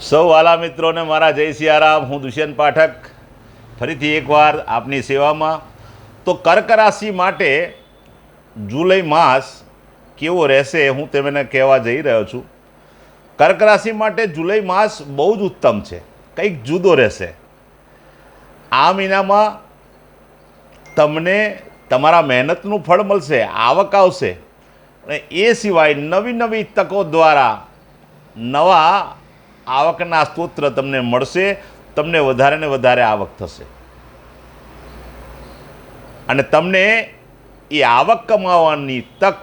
સૌ વાલા મિત્રોને મારા જય સિયારામ, હું દુષ્યંત પાઠક. ફરીથી એકવાર આપની સેવામાં. તો કર્ક રાશિ માટે જુલાઈ માસ કેવો રહેશે હું તેમને કહેવા જઈ રહ્યો છું. કર્ક રાશિ માટે જુલાઈ માસ બહુ જ ઉત્તમ છે. કંઈક જુદો રહેશે. આ મહિનામાં તમને તમારા મહેનતનું ફળ મળશે, આવક આવશે. અને એ સિવાય નવી નવી તકો દ્વારા નવા આવકના સ્તોત્ર તમને મળશે, તમને વધારે ને વધારે આવક થશે. અને તમને એ આવક કમાવાની તક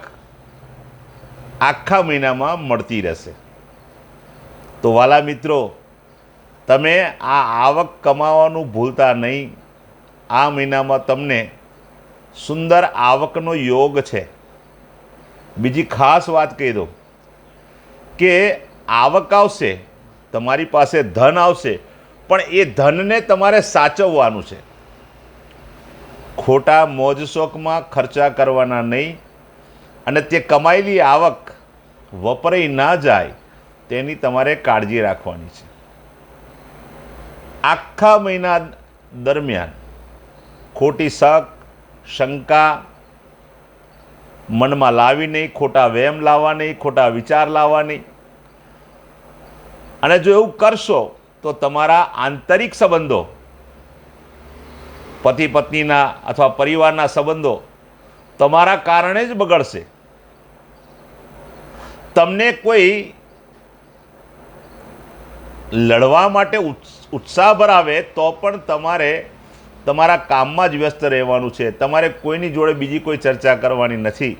આખા મહિનામાં મળતી રહેશે. તો વાલા મિત્રો, તમે આ આવક કમાવાનું ભૂલતા નહીં. આ મહિનામાં તમને સુંદર આવકનો યોગ છે. બીજી ખાસ વાત કહી દઉં કે આવક આવશે તમારી પાસે ધન આવશે, પણ એ ધનને તમારે સાચવવાનું છે. ખોટા મોજ શોખમાં ખર્ચા કરવાના નહીં, અને તે કમાયેલી આવક વપરાઈ ના જાય, તેની તમારે કાળજી રાખવાની છે. આખા મહિના દરમિયાન ખોટી શક શંકા મનમાં લાવી નહીં, ખોટા વહેમ લાવવા નહીં, ખોટા વિચાર લાવવા નહીં અને જો એવું કરશો તો તમારા આંતરિક સંબંધો પતિ પત્નીના અથવા પરિવારના સંબંધો તમારા કારણે જ બગડશે. તમને કોઈ લડવા માટે ઉત્સ- ઉત્સાહ ભરાવે તો પણ તમારે તમારા કામમાં જ વ્યસ્ત રહેવાનું છે. તમારે કોઈની જોડે બીજી કોઈ ચર્ચા કરવાની નથી.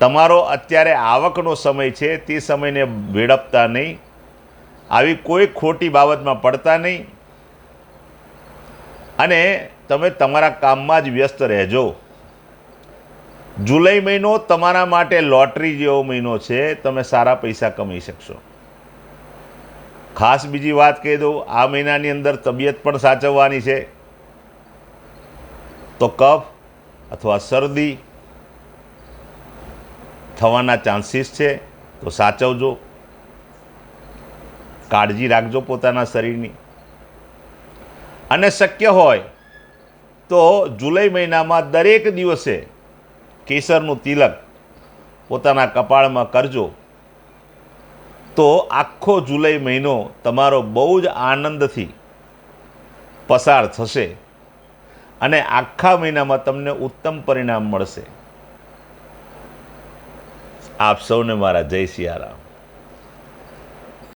તમારો અત્યારે આવકનો સમય છે. તે સમયને વેડપતા નહીં. આવી કોઈ ખોટી બાબતમાં પડતા નહીં. અને તમે તમારા કામમાં જ વ્યસ્ત રહેજો. જુલાઈ મહિનો તમારા માટે લોટરી જેવો મહિનો છે, તમે સારા પૈસા કમાઈ શકશો. ખાસ બીજી વાત કહી દઉં, આ મહિનાની અંદર તબિયત પણ સાચવવાની છે. તો કફ અથવા શરદી થવાના ચાન્સીસ છે, તો સાચવજો. કાળજી રાખજો પોતાના શરીરની. અને શક્ય હોય તો જુલાઈ મહિનામાં દરેક દિવસે કેસરનું તિલક પોતાના કપાળમાં કરજો. તો આખો જુલાઈ મહિનો તમારો બહુ જ આનંદથી પસાર થશે અને આખા મહિનામાં તમને ઉત્તમ પરિણામ મળશે. આપ સૌને મારા જય સિયારામ.